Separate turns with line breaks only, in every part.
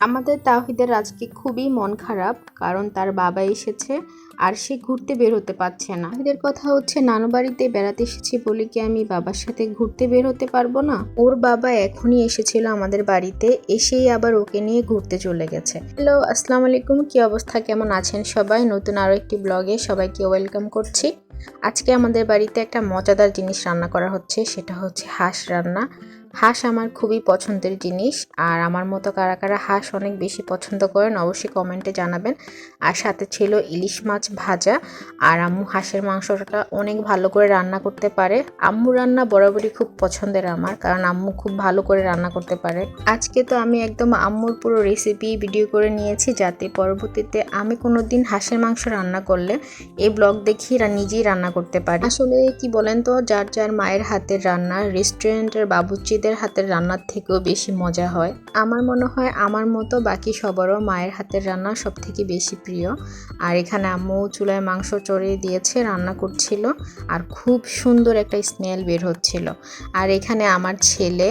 আমাদের তাহিদের আজকে খুবই মন খারাপ, কারণ তার বাবা এসেছে আর সে ঘুরতে বের হতে পারছে না। তাহিদের কথা হচ্ছে, নানু বাড়িতে বেড়াতে এসেছি বলে কি আমি বাবার সাথে ঘুরতে বের হতে পারব না? ওর বাবা এখনই এসেছিল আমাদের বাড়িতে, এসেই আবার ওকে নিয়ে ঘুরতে চলে গেছে। হ্যালো, আসসালামু আলাইকুম, কি অবস্থা, কেমন আছেন সবাই? নতুন আরও একটি ব্লগে সবাইকে ওয়েলকাম করছি। আজকে আমাদের বাড়িতে একটা মজাদার জিনিস রান্না করা হচ্ছে, সেটা হচ্ছে হাঁস রান্না। হাঁস আমার খুবই পছন্দের জিনিস, আর আমার মতো কারা কারা হাঁস অনেক বেশি পছন্দ করেন অবশ্যই কমেন্টে জানাবেন। আর সাথে ছিল ইলিশ মাছ ভাজা, আর আম্মু হাঁসের মাংসটা অনেক ভালো করে রান্না করতে পারে। আম্মু রান্না বরাবরই খুব পছন্দের আমার, কারণ আম্মু খুব ভালো করে রান্না করতে পারে। আজকে তো আমি একদম আম্মুর পুরো রেসিপি ভিডিও করে নিয়েছি, যাতে পরবর্তীতে আমি কোনো দিন হাঁসের মাংস রান্না করলে এই ব্লগ দেখি নিজেই রান্না করতে পারি। আসলে কি বলেন তো, যার যার মায়ের হাতের রান্না রেস্টুরেন্টের বাবুচিদের হাতের রান্নার থেকেও বেশি মজা হয়। আমার মনে হয় আমার মতো বাকি সবারও মায়ের হাতের রান্না সব থেকে বেশি প্রিয়। আর এখানে আম্মু চুলায় মাংস চড়িয়ে দিয়েছে, রান্না করছিল আর খুব সুন্দর একটা স্মেল বের হচ্ছিল। আর এখানে আমার ছেলে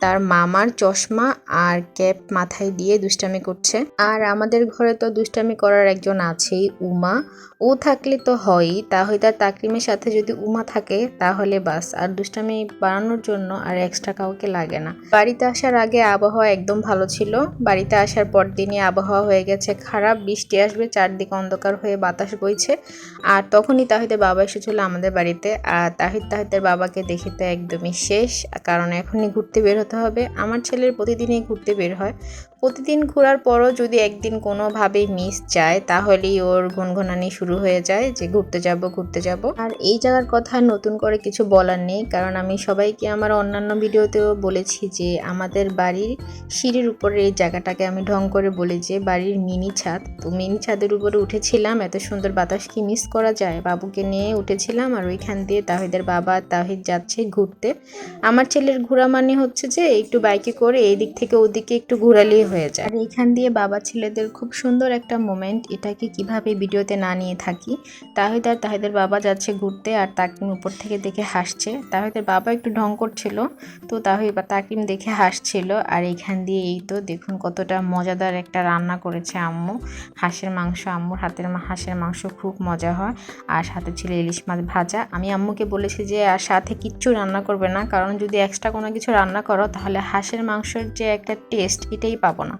তার মামার চশমা আর ক্যাপ মাথায় দিয়ে দুষ্টামি করছে। আর আমাদের ঘরে তো দুষ্টামি করার একজন আছেই উমা। ও থাকলে তো হয়ই তাহলে তার তাকরিমের সাথে যদি উমা থাকে তাহলে বাস। আর দুষ্টামি বাড়ানোর জন্য আর এক্সট্রা কাউকে লাগে না। বাড়িতে আসার আগে আবহাওয়া একদম ভালো ছিল। বাড়িতে আসার পর দিনই আবহাওয়া হয়ে গেছে খারাপ। বৃষ্টি আসবে, চারদিকে অন্ধকার হয়ে বাতাস বইছে। আর তখনই তাহিদের বাবা এসেছিল আমাদের বাড়িতে। আর তাহিদ তাহিদের বাবাকে দেখে তো একদমই শেষ। কারণ এখনই ঘুরতে বের হতে হবে। আমার ছেলের প্রতিদিনই ঘুরতে বের হয়। প্রতিদিন ঘোরার পরও যদি একদিন কোনোভাবে মিস যায়, তাহলেই ওর গুনগুনানি শুরু হয়ে যায় যে ঘুরতে যাব ঘুরতে যাব। আর এই জায়গার কথা নতুন করে কিছু বলার নেই। কারণ আমি সবাইকে আমার অন্যান্য ভিডিওতেও বলেছি যে, আমাদের বাড়ির সিঁড়ির উপরে এই জায়গাটাকে আমি ঢং করে বলি যে, বাড়ির মিনি ছাদ। তো মিনি ছাদের উপরে উঠেছিলাম, এত সুন্দর বাতাস কি মিস করা যায়? বাবুকে নিয়ে উঠেছিলাম আর ওইখান দিয়ে তাহিদের বাবা তাহিদ যাচ্ছে ঘুরতে। আমার ছেলের ঘোরা মানে হচ্ছে যে, একটু বাইকে করে এই দিক থেকে ওদিকে একটু ঘোরালেই হয়ে যায়। আর এখান দিয়ে বাবা ছেলেদের খুব সুন্দর একটা মোমেন্ট এটাকে কীভাবে ভিডিওতে না নিয়ে থাকি? তাহিদ আর তাহিদের বাবা যাচ্ছে ঘুরতে আর তাকিম উপর থেকে দেখে হাসছে। তাহিদের বাবা একটু ঢং করছিল, তো তাহিদ বা তাকিম দেখে হাসছিল। আর এখান দিয়ে এই তো দেখুন কতটা মজাদার একটা রান্না করেছে আম্মু। হাঁসের মাংস, আম্মুর হাতের হাঁসের মাংস খুব মজা হয়। আর সাথে ছিল ইলিশ মাছ ভাজা। আমি আম্মুকে বলেছি যে, আর সাথে কিচ্ছু রান্না করবে না। কারণ যদি এক্সট্রা কোনো কিছু রান্না করো, তাহলে হাঁসের মাংসের যে একটা টেস্ট এটাই পাবো না।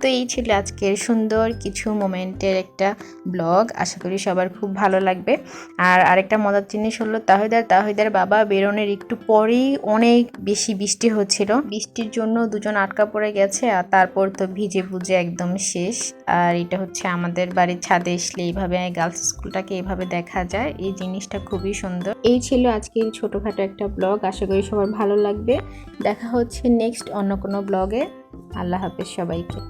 তো এই ছিল আজকের সুন্দর কিছু মোমেন্টের একটা ব্লগ। আশা করি সবার খুব ভালো লাগবে। আর আরেকটা মজার জিনিস হলো, তাহিদার তাহিদার বাবা বেরোনের একটু পরেই অনেক বেশি বৃষ্টি হচ্ছিল। বৃষ্টির জন্য দুজন আটকা পড়ে গেছে আর তারপর তো ভিজে বুঝে একদম শেষ। আর এটা হচ্ছে আমাদের বাড়ির ছাদে আসলে এইভাবে গার্লস স্কুলটাকে এইভাবে দেখা যায়। এই জিনিসটা খুবই সুন্দর। এই ছিল আজকের ছোটোখাটো একটা ব্লগ। আশা করি সবার ভালো লাগবে। দেখা হচ্ছে নেক্সট অন্য কোনো ব্লগে। আল্লাহ হাফেজ সবাইকে।